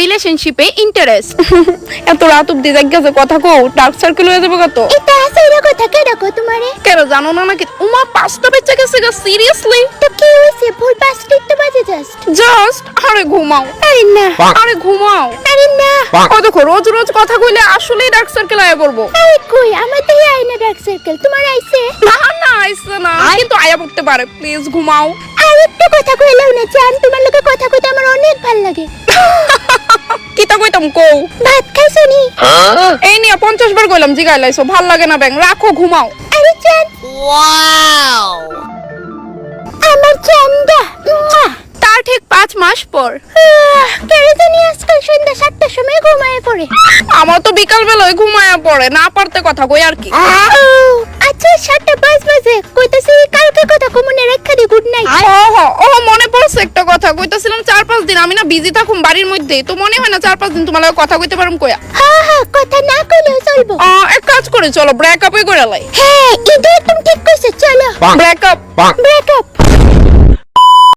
রিলেশনশিপে ইন্টারেস্ট এত রাত অব্দি জায়গা কথা কও ডার্ক সার্কেল হয়ে যাবে কত? এটা আছে এর কথা কে রাখো তোমারে? কেন জানো না নাকি উমা পাঁচটা বেঁচে গেছে গা সিরিয়াসলি তো কি হয়েছে? ভুল পাঁচটি তো বাজে জাস্ট জাস্ট আরে ঘুমাও। আরে না। আরে ঘুমাও। আরে না। ও দেখো রোজ রোজ কথা কইলে আসলেই ডার্ক সার্কেল আয়া পড়ব। আরে কই? আমার তো এই আইনা ডার্ক সার্কেল তোমার আইছে? না না আইসে না। কিন্তু আয়া পড়তে পারে। প্লিজ ঘুমাও। আর একটু কথা কইলেও না জান। তোমার লগে কথা কইতে আমার অনেক ভালো লাগে। কইতাম কও? ভাত খাইছো নি? এই নিয়ে পঞ্চাশ বার কইলাম জিগাই লাইছো ভালো লাগে না ব্যাং রাখো ঘুমাও। আরে জান আমার জানদা মুয়া। তার ঠিক পাঁচ মাস পর। কেড়ে জানি আজকাল সন্ধ্যা সাতটার সময় ঘুমায় পড়ে। আমার তো বিকাল বেলায় ঘুমায়া পড়ে না পারতে কথা কই আর কি? আচ্ছা সাতটা পাঁচ বাজে। কইতাছি কালকে কথা কমনে রেখা দি গুড নাইট ও ও মনে পড়ছে একটা কথা কইতাছিলাম আমি না বিজি থাকুম বাড়ির মধ্যে তো মনে হয় না চার পাঁচ দিন তোমার লগে কথা কইতে পারুম কয়া। হ্যাঁ হ্যাঁ কথা না কইলেও চলবো। আ, এক কাজ করে চলো ব্রেকআপই করে লাই। হ্যাঁ এটা একদম ঠিক কইছো চলো। Breakup break